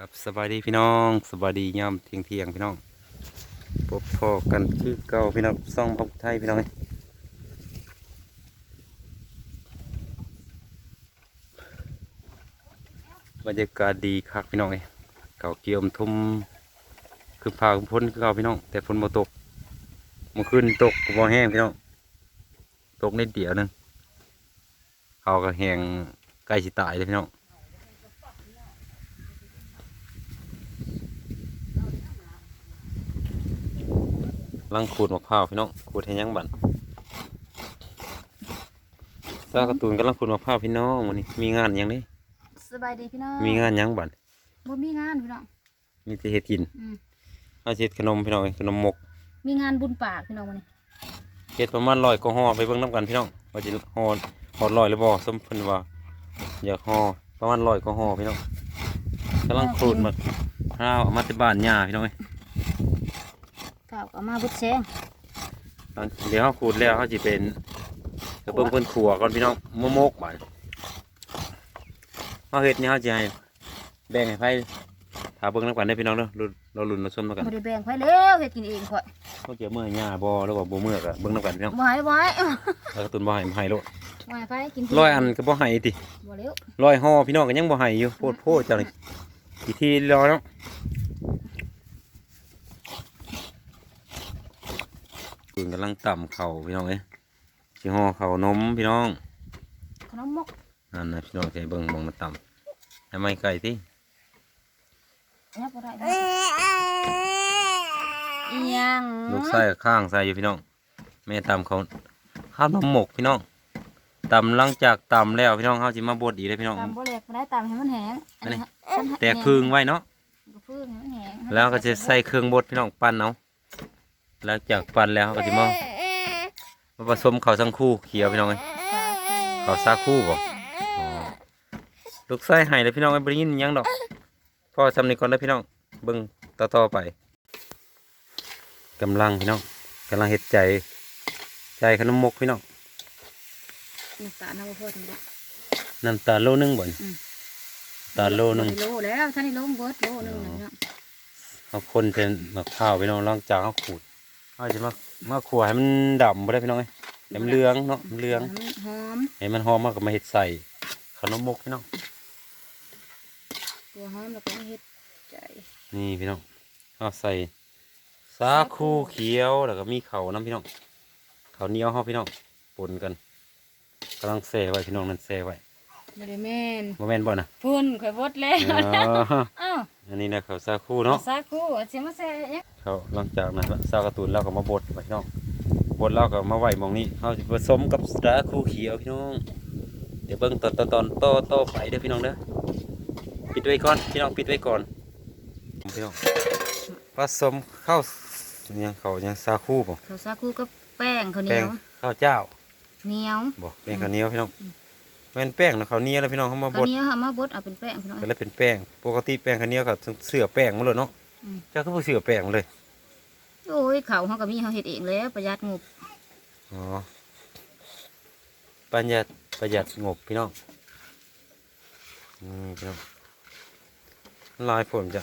กับสบายดีพี่น้องสบายดียามเที่ยงเที่ยงพี่น้องพบพอกันคือเก่าพี่น้องซ่องพบไทยพี่น้องเอ้ยบรรยากาศดีคักพี่น้องเอ้ยเก่าเกี่ยมทุ่มคือพาคือพ้นคือเก่าพี่น้อง แต่ฝนบ่ตกเมื่อคืนตกบ่แห้งพี่น้องตกนิดเดียวหนึงเขาก็แห้งใกล้สิตายเลยพี่น้อง ลังขูดมะพร้าวพี่น้องขูดให้ยังบันซากระตูนกำลังขูดมะพร้าวพี่น้องวันนี้มีงานหยังนี่สบายดีพี่น้องมีงานหยังบันบ่มีงานพี่น้องมีแต่เฮ็ดกินอืมเอาสิเฮ็ดขนมพี่น้องเอ้ยขนมมก มีงานบุญปากพี่น้องวันนี้เฮ็ดประมาณร้อยก็ห่อไปเบิ่งน้ำกันพี่น้องว่าจะห่อห่อร้อยหรือบ่สมเพิ่นว่าอยากห่อประมาณร้อยก็ห่อพี่น้องกำลังขูดมะพร้าวเอามาที่บ้านย่าพี่น้องเอ้ย ข้าวก็มาบุดแซงตอนเดี๋ยวเขาขูดแล้วเขาจะเป็นกระเบื้องเพิ่นขัวก่อนพี่น้องมะมกบันมาเฮ็ดเนี่ยเขาจะให้แบ่งให้ไผถาเบิ่งน้ำกันได้อพี่น้องเด้อลุ้นเราลุ้นเราชมน้ำกันบ่ได้แบ่งไผแล้วเฮ็ดกินเองข่อยเขาเจอเมื่อหญ้าบ่หรือว่าบ่เมื่อก็เบิ่งน้ำกันพี่น้องบ่ให้บ่ให้แล้วก็ตุนบ่ให้บ่ให้โลดบ่ให้ไผกินร้อยอันก็บ่ให้ติบ่เร็วร้อยห่อพี่น้องก็ยังบ่ให้อยู่โพดโพดเจ้านี่อีกทีรอเนาะ ปืนกำลังต่ำเข่าพี่น้องเอ้ยสิห่อเข่านมพี่น้องขนมมกนั่นนะพี่น้องใจเบิ่งมองมันต่ำทำไมไก่ที่ยังลูกไส้ข้างใส่อยู่พี่น้องแม่ต่ำเขาข้าวนมหมกพี่น้องต่ำหลังจากต่ำแล้วพี่น้องเขาจิมาบดอีกเลยพี่น้องตามบ่แหลกบ่ได้ตามให้มันแห้งอันนี้แตกพึ่งไว้เนาะแห้งแล้วก็จะใส่เครื่องบดพี่น้องปั้นเอา หลังจากปั้นแล้วเขาก็จะมามาผสมข้าวสังคู่เขียวพี่น้องเอ้ยข้าวซาคู่บ่อ๋อลูกไส้ให้เลยพี่น้องไอ้บริยินหยังดอกพ่อทำนี่ก่อนได้อพี่น้องเบิ่งต่อๆไปกำลังพี่น้องกำลังเฮ็ดใจ ใจขนมมกพี่น้องน้ำตาลเอาบ่พอถึงแล้วน้ำตาลโลหนึงบ่นอืมตาลโลหนึงบ่ได้โลแล้วท่านนี่โลเบิดโลหนึงนะพี่น้องเอาคนเป็นมะพร้าวพี่น้องหลังจากเขาขูด เขาจะมามาขัวให้มันดำบ่ได้พี่น้องเอ้ยให้มันเหลืองเนาะมันเหลืองให้มันหอมให้มันหอมมากก็มาเฮ็ดใส่ขนมมกพี่น้องตัวหอมแล้วก็เฮ็ดใจนี่พี่น้องเอาใส่สาคูเขียวแล้วก็มีเขาวน้ำพี่น้องเขาวเหนียวเฮาพี่น้องปนกันกำลังแซ่ไว้พี่น้องนั่นแซ่ไว้ บ่ได้แม่นบ่แม่นบ่นะพุ่นข่อยบดแล้วอ๋ออ้าวอันนี้นะเขาวสาคูเนาะสาคูเสียมาใส่เนี่ยเขาหลังจากนั้นสาวการ์ตูนเราก็มาบดไว้พี่น้องบดเราก็มาไว้หมองนี้เขาจะผสมกับสาคูเขียวพี่น้อง เดี๋ยวเบิ่งตอนตอนตอนโตโตไปเด้อพี่น้องเด้อปิดไว้ก่อนพี่น้องปิดไว้ก่อนพี่น้องผสมข้าวเนี่ยเขาเนี่ยสาคูบ่ข้าวสาคูกับแป้งข้าวเหนีแป้ยงวข้าวเจ้าเหนียวบ่แป้งข้าวเหนียวพี่น้อง แม่นแป้งนะข้าวเหนียวแล้วพี่น้องเขามาบข้าวดเหนียวเอามาบดเอาเป็นแป้งพี่น้องก็เลยเป็นแป้ง ปกติแป้งข้าวเหนียวก็เสือแป้งมาเลยเนาะอืม เจ้าก็บ่เสือแป้งมาเลย โอ้ยข้าวเฮาก็มีเฮาเฮ็ดเองแล้วประหยัดงบอ๋อประหยัดประหยัดงบพี่น้องนี่พี่น้องลายผมจะ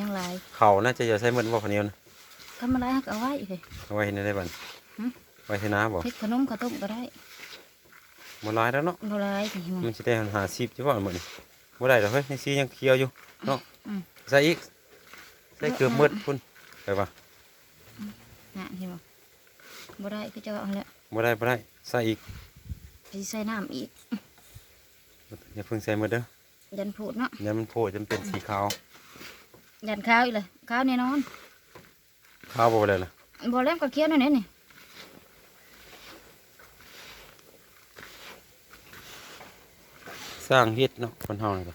ยังหลายเขาน่าจะอย่าใช้เหมือนบ่ข้าวเหนียวนะทำอะไรเฮาก็เอาไว้เฮ้ยเอาไว้ในได้บันหึ ไว้ที่น้าบ่เฮ็ดขนมข้าวต้มก็ได้ บ่หลายแล้วเนาะบ่หลายสิมันสิได้หาซีบเฉพาะมื้อนี้บ่ได้ดอกเฮ้ยนี่ซียังเคี้ยวอยู่เนาะอืมใส่อีกใส่เกือบหมืดพุ่นไปป่ะน่ะเห็นบ่บ่ได้คือจะเอาแล้วบ่ได้บ่ได้ใส่อีกไปใส่น้ำอีกอย่าเพิ่งใส่หมดเด้อยันพูดเนาะเดี๋ยวมันโผล่จนเป็นสีขาวยันข้าวอีกเลยข้าวแน่นอนขาวบ่ได้ล่ะบ่แล้วก็เคี้ยวนั่นแหละนี่ สร้างเฮ็ดเนาะคนเฮานี่ก็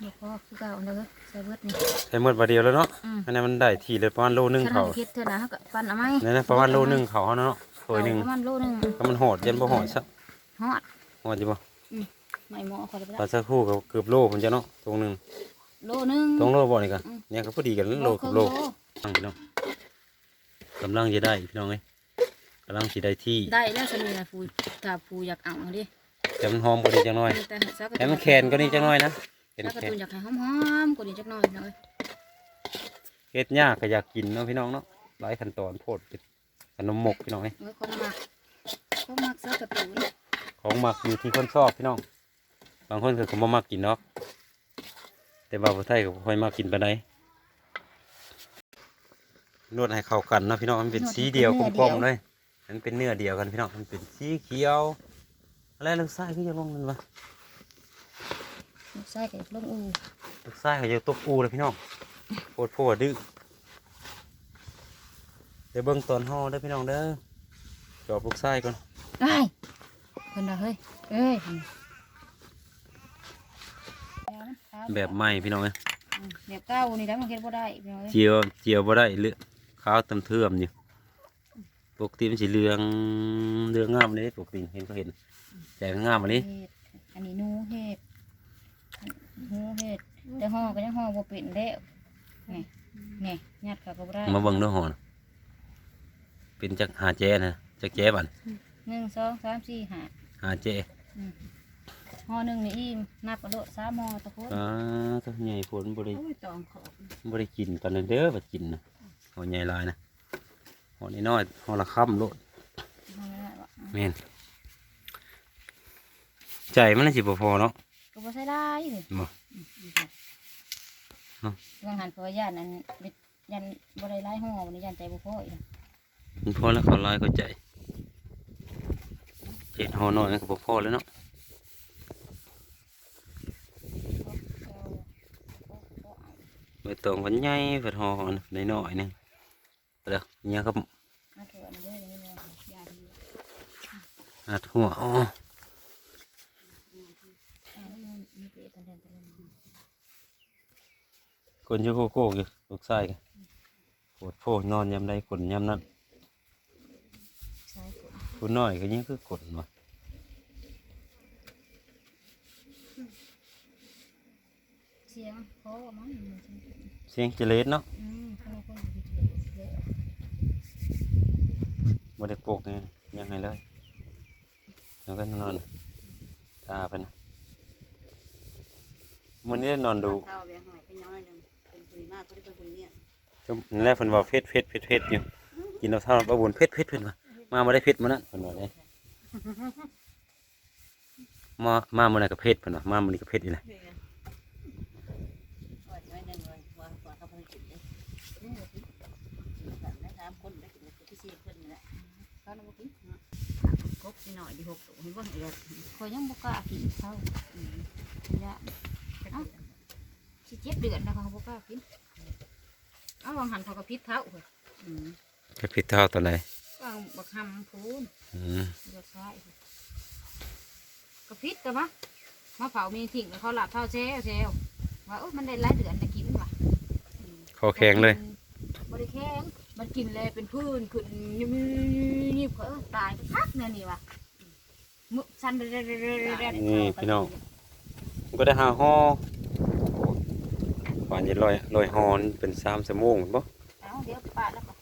เดี๋ยวพอคือเก่าแล้วก็ใส่เบิดนี่ใส่หมดบาดเดียวแล้วเนาะอืม อันนี้นมันได้ทีเลยประมาณโลหนึงถ้าเขาเราคิดเท่านะเฮาก็ปั้นเอาไหมนี่นะประมาณโลหนึงเขาเฮาเนาะถ้วยหนึงประมาณโลหนึงก็มันโหดยันบ่โหดซะฮอดโหดอยู่บ่ไม่หมอขอได้ตอนสักครู่ก็เกือบโลผมจะเนาะตรงหนึงโลหนึง ตรงโลบ่นี่กันอืม เนี่ยก็พอดีกันโลกับโล ตั้งพี่น้องกำลังจะได้พี่น้องเอ้ยกำลังสิได้ที่ได้แล้วสมีนะฟูถ้าฟูอยากเอาดิแต่มันหอมกว่านี้จังน้อยแต่ซักกระแต่มันแข็งกว่านี้จังน้อยนะแข็งซักกระแข็งตุนอยากให้หอมๆกว่านี้จักหน่อยหน่อยเฮ็ดยากก็อยากกินเนาะพี่น้องเนาะหลายขั้นตอนโพดเป็นขนมหมกพี่น้องเอ้ยเอ้ยคนมักคนมักซักกระตุนของหมักอยู่ที่คนชอบพี่น้อง บางคนก็บ่มักกินเนาะแต่บางประเทศก็บ่ค่อยมักกินปานใดนวดให้เข้ากันเนาะพี่น้องมันเป็นสีเดียวกลมๆเลย มันเป็นเนื้อเดียวกันพี่น้อง มันเป็นสีเขียว อะไรลูกไส้ก็จะลงนั่นวะลูกไส้กับลงอูลูกไส้เขาจะตบอูเลยพี่น้องโพดโพดดื้อเดี๋ยวเบิ่งตอนห่อเด้อพี่น้องเด้อจอบลูกไส้ก่อนไอ้เพิ่นว่าเฮ้ย เอ้ย แบบใหม่พี่น้องเอ้ยอืมแบบเก้านี่ได้มันเฮ็ดบ่ได้พี่น้องเอ้ยเจียวเจียวบ่ได้เลือขาวเต็มเทื่อมอยู่ ปกติมันสิเหลืองเหลืองงามเลยปกติเห็นก็เห็นแต่มันงามอันนี้เฮ็ดอันนี้หนูเฮ็ดหนูเฮ็ดแต่ห่อก็ยังห่อบ่เป็นแล้วนี่นี่ยัดเข้าก็บ่ได้มาเบิ่งเนื้อหอนเป็นจักหาแจนะจักแจบันหนึ่งสองสามสี่ห้าหาแจอืมห่อหนึ่งนี่อิ่มนับกระโดดสามห่อตะโพนอ่าตัวใหญ่ผลบ่ได้โอ้ยตองขอบบ่ได้กินตอนนั้นเด้อบ่กินนะหอใหญ่หลายนะ หอนี้น้อยหอละค่ำโลดห่อไม่ได้วะแม่นใจมันน่าสิบ่พอเนาะก็บ่ใส่ได้เลยบ่เนาะบางหันเพราะว่าย่านนั้นเด็ดยันบ่ได้ไล่ห่อวันนี้ยันใจบ่พออีกมันพอแล้วเขาลายเข้าใจเจ็ดหอน้อยมันก็บ่พอแล้วเนาะใบตองวันใหญ่เผัดหอในน้อยๆนึง เด้อเนี่ยครับมาเถอะอันนี้เด้อนี่เนาะยาดีอัดหัวอ๋ออ่านี่มันมีเปรตตันเดนตันเดนคนอยู่โคโก้อยู่ลูกชายกันปวดโพนอนยามใดกดยามนั้นใช่กดผู้น้อยก็ยังคือกดมาเสียงเพราะว่ามันมันจะเสียงเจเลสเนาะ อืมข้างในคนอยู่ที่เลย บ่ได้ปลูกนี่ยังไงเลยแล้วก็นอนตาไปนะมันนี้ได้นอนดูเท่าเบี้ยหอยไปน้อยหนึงเป็นปุยมากก็ได้เป็นปุยเนี่ยก็นั่นแหละเพิ่นว่าเผ็ดเผ็ดเผ็ดเผ็ดอยู่กินเอาเท่าประบุญเผ็ดเผ็ดเพิ่นว่ามาบ่ได้เผ็ดมื้อนั้นเพิ่นว่าเด้มามามื้อนั้นก็เผ็ดเพิ่นว่ามามื้อนี้ก็เผ็ดอีกแหละ ว่าจะไม่เดินเลยว่าว่าเขาเพิ่งกินเลยนี่เลยพี่แบบได้สามคนได้กินเลยที่สี่คนนี่แหละ เขาเราบ่กินครบนิดหน่อยดีหกตัวเห็นบ่เดือดคอยยังบ่กล้ากินเขาอืมยเอ้าสิเจ็บเดือนนะคะบ่กล้ากินเอ้าวางหันเขาก็พิษเท้าเฮ้ยอืมไปผิดเท่าตอนไหนวางบักหำพูนเลือกซ้ายก็พิษกันมะมาเผามีทิ้งแล้วเขาหลับเท่าแช่แช่ว่าเอ้มันได้หลายเดือนจะกินว่ะคอแข็งเลยบริแข็ง มันกินเลยเป็นพื้นขึ้นยิบยิบเออตายพักเนี่ยนี่วะมึสันเรื่อยๆนี่พี่น้องก็ได้หาห่อป่านจะลอยลอยหอนเป็นสามชั่วโมงเห็นบ่เดี๋ยวปาดแล้วก็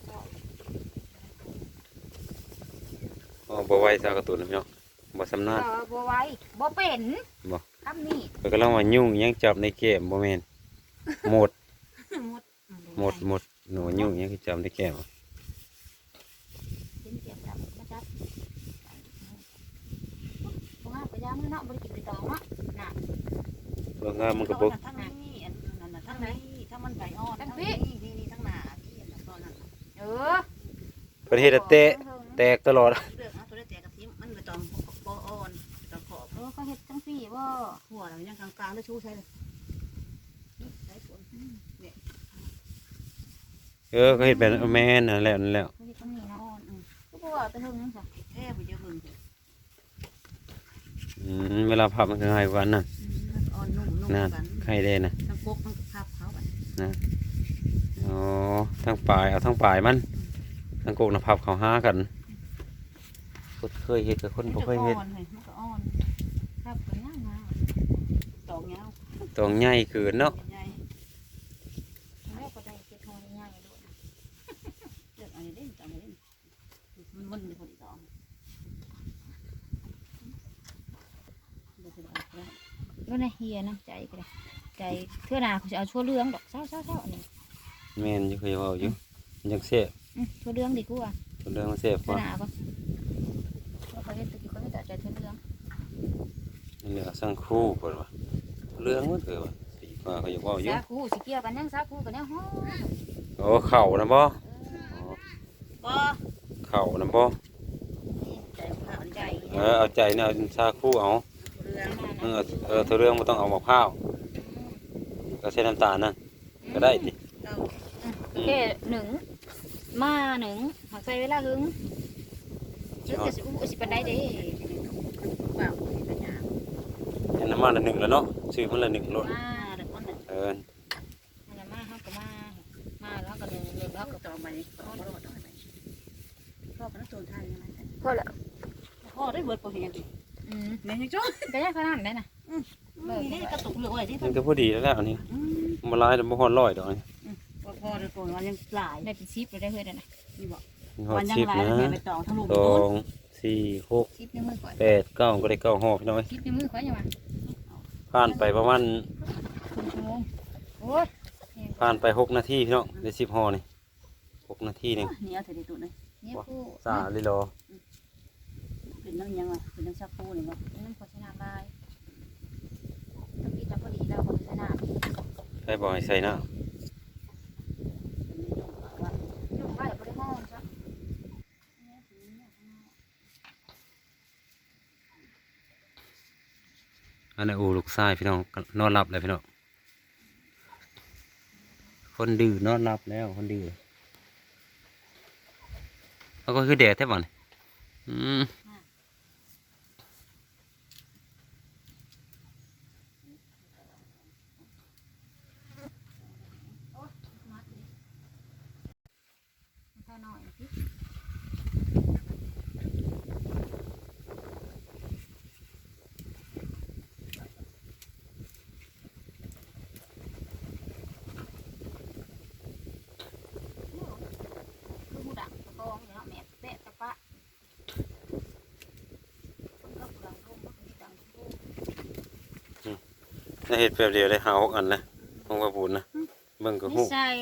อ๋อบ่ไวซากระตุนนพี่น้องบ่สำนาญบ่ไวบ่เป็นบ่คำนี้เพิ่นกำลังว่ายุ่งยังจับในเกมบ่แม่นหมดหมดหมด หมดหนูยุ่งยังคือจับในเกมเป็นเสียงดังมาจับพวกงาไปย่างเนาะบริกินไปต่อเนาะน่ะเบิ่งว่ามันก็บ่ทั้งนี้อันนั้นน่ะทั้งนี้ทั้งมันไก่อ่อนทั้งนี้นี่นี่ทั้งหน้าที่อันนั้นตอนนั้นน่ะเออประเทศอะเตะแตกตลอดเลือกเอาตัวได้แต่กับทิมมันไปตอมบ่อ่อนตอมขอบเออเขาเฮ็ดจังซี่บ่หัวเรายังกลางๆได้ชูใช่เลยนี่ใส่ฝนเนี่ย เออก็เฮ็ดแบบนั้นแม่นนั่นแหละนั่นแหละเขาเฮ็ดจังนี้เนาะอ่อนอืมก็บ่ว่าไปเฮิงจังซะแท้ไปเยอะมึงอืมเวลาพับมันก็ง่ายกว่านั้นอ่อนนุ่มนุ่มนั่นกันไข่ได้นะทั้งกบทั้งคาบเขาไปอ๋อทั้งปลายเอาทั้งปลายมันทั้งโกกนะพับเขาหากันคนเคยเฮ็ดกับคนบ่เคยเฮ็ดมันมันก็อ่อนครับก็ย่างมาตอกเงาต้องใหญ่เกินเนาะ ใหญ่ แล้วก็ได้เฮ็ดฮอดง่ายๆโดด เลือกอันนี้เด่นอันนี้เด่น มันมันเป็นคนอีกตองก็ในเฮียนะใจก็ได้ใจเทื่อหนาเขาจะเอาชั่วเรื่องดอกเศร้าเศร้าเศร้าอันนี้แม่นอยู่เคยเว้าอยู่มันจังแซ่บอืมชั่วเรื่องดีกว่าเรื่องมันแซ่บกเทื่อว่าหนาก็ว่าเขาเห็นตะกี้เขาไม่ตัดใจชั่วเรื่องเหลือสังคู่เพิ่นว่าเรื่องมันเถอะว่าสีฟ้าเขาอยากเว้าอยู่สาคูสิเกี่ยวกันยังสาคูกันยังฮ้อโอ้เข่านะบ่บ่ เข่านะบ่นี่ใจข้าวใจเออเอาใจเนี่ยเอาชาคู่เอาเรื่องเออเออเธอเรื่องบ่ต้องเอามะพร้าวก็ใช้น้ำตาลนั่นก็ได้ติเก้าแค่หนึ่งมาหนึ่งหักใส่เวลาหึงหึงจะสิอุ้ยสิปันได้เด้เปล่าปัญญาอันน้ำมันละหนึ่งแล้วเนาะซื้อมันละหนึ่งโลดมาอ่าเด็กคนหนึ่งเอออันนั้นมาเฮาก็มามาแล้วก็หนึ่งหนึ่งแล้วเขาก็ก็ต่อมานี่พ่อรอดต่อไป พ่อก็ต้องโจรท่านยังไงพอแล้วพ่อได้เบิดพ่อเห็นดิอืมแม่ยังจ้องก็ยังขนาดนั้นน่ะนี่กระตุกเลยที่มันก็พอดีแล้วแหละอันนี้บ่หลายแต่บ่ฮอดร้อยดอกนี่พ่อได้ก่อนวันยังหลายได้เป็นชิปเลยได้เฮ้ยนั่นน่ะนี่บอกมันฮอวัดนยังสิบหลายนะแม่ไปตองทะลุสองสี่หกชิปในมือก่อนแปดเก้าก็ได้เก้าห่อพี่น้อยชิปในมือก่อนยังมาผ่านไปประมาณครึ่งชั่วโมงโอ้ยผ่านไปหกนาทีพี่น้องได้สิบห่อนี่หกนาทีหนึงนี่เอาเสร็จตัวเลย เนี่ยผู้สาลิโลเป็นน้ำยังไงเป็นน้ำชักปูนี่บอกน้ำโฆษณาลายต้องกินแล้วพอดีแล้วโฆษณาใครบอกให้ใส่นะลูกไผ่บริโภคจ้ะอันนั้นอูลูกชายพี่น้องนอนหลับเลยพี่น้องคนดื้อนอนหลับแล้วคนดื้อเขา ก็คือแดดแท้บ่เนี่ยอืม ข้าหน่อยสิคือหูดักตะกองเนาะแม่เตะตะปะคนก็กำลังร่มก็คือดังทุ่ง ได้เห็ดแป๊บเดียวได้หาหกอันนะของกระปูนนะเบิ่งก็นิหูสัย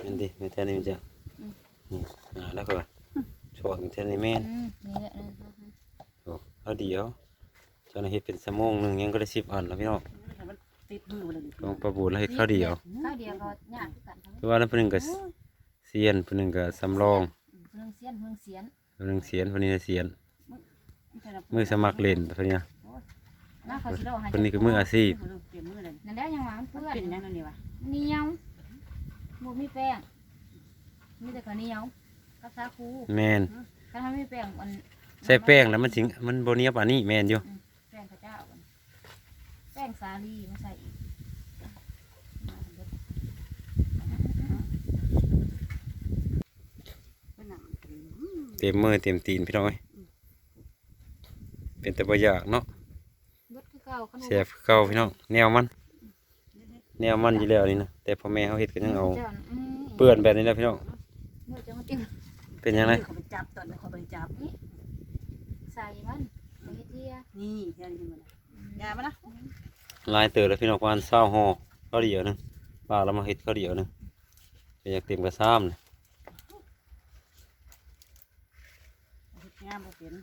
เห็นดิไม่แท้นี่มันจะอืมนี่อ่าแล้วก็ชอบแท้นี่แม่นอืมนี่แหละนะโอ้เอาเดียวเจ้าหน้าเฮ็ดเป็นสมองหนึ่งยังก็ได้สิบอันแล้วพี่น้องมันติดมือเลยของประบูแล้วเฮ็ดข้าวเดียวข้าวเดียวก็ยากคือกันทั้งคือว่าแล้วเพิ่นหนึงก็เซียนเพิ่นหนึงก็สำรองเรื่องเสียนเรื่องเสียนเพิ่นหนึงเซียนเพิ่นนี่เซียนมือสมัครเล่นเพิ่นเนี่ ยนะเขาสิเล่าให้เพิ่นนี่ก็มืออาชีพเปลี่ยนมือเลยนั่นได้ยังว่ามันเพื่อนเป็นยังไงนี่วะเหนียวบ่มีแป้งมีแต่ข้าวเหนียวกับสาคูแม่นถ้าทำมีแป้งมันใส่แป้งแล้วมันสิมันบ่เหนียวปานนี้แม่นอยู่แป้งข้าวเจ้ามันแป้งสาลีมาใส่อีกเป็นหนังเต็มมือเต็มตีนพี่น้องเอ้ยเป็นแต่บ่อยากเนาะเบิดคือเก่าขนมแซ่บคือเก่าพี่น้องแนวมัน แนวมันอยู่แล้วนี่นะแต่พ่อแม่เฮาเฮ็ดก็ยังเอาจ้ะอืมเปื้อนแบบนี้แหล้วพี่น้องเมื่อจะมาจิ้มเป็นยังไงเขาไปจับตอนเขาไปจับ ใส่มันใส่เทียนี่แค่นี้มันยามานะหลายเติบแล้วพี่น้องประมาณ20ห่อข้าวเดียวหนึงปลาเรามาเฮ็ดข้าวเดียวหนึงก็อยากเต็มกระซ้ำนี่งามบ่เป็น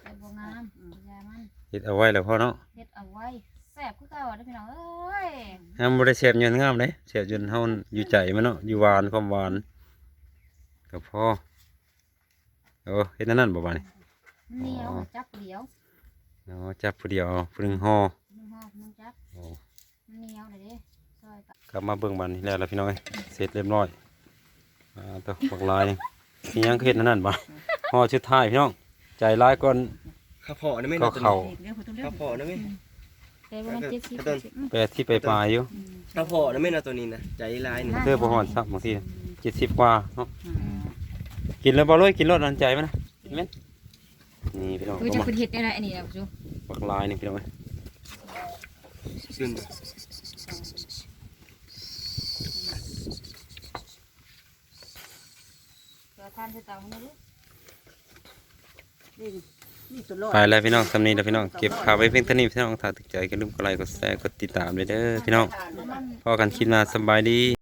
ใส่บวงามยามันเฮ็ดเอาไว้แล้วพ่อเนาะเฮ็ดเอาไว้แซ่บคือเก่าเด้อพี่น้องเอ้ยห้ามบ่ได้เสียบยนต์งามเลยเสียบยนต์เฮาอยู่ใจมันเนาะอยู่หวานความหวานก็พอโอ้เฮ็ดอันนั่นบ่บาดนี่มันเหนียวจับเดียวเนาะจับผู้เดียวเอาผู้หนึงห่อมึงห่อมึงจับโอ้มันเหนียวเลยเด้ซอยกันกลับมาเบิ่งบัดนี้แล้วล่ะพี่น้องเอ้ยเสร็จเรียบร้อยอ่าตัวบักลายนี่มีหยังคือเฮ็ดอันนั่นบ่ห่อชุดท้ายพี่น้องใจลายก่อน ข้าวเพาะนะไม่ก็นะตัวเข้านี้เรื่องตัวเรื่อข้างวเพาะนะไม่แต่ว่ามันเจ็ดสิบต้นสิบอืมแปดที่ไปปลายอยู่ข้าวเพาะนะไม่นะตัวนี้นะใจลายนี่เธอบ่ฮอดซับบางที70กว่าเนาะกินแล้วบ่เลยกินรสอันใจมันนะกินแม่นนี่พี่น้องคือเอาจะมาคุณเห็ดได้ไรอันนี้นะจูบักลายนี่พี่น้องเอ้ยขึ้นเดี๋ยวทานใส่เตาให้ดูนี่นี่ตัวรอด ไปแล้วพี่น้องสำนีแล้วพี่น้องเก็บข่าวไว้เพียงเท่านี้พี่น้องถ้าถูกใจก็ลืมกดไลค์กดแชร์กดติดตามด้วยเด้อพี่น้องพอกันคลิปหน้าสำบายดี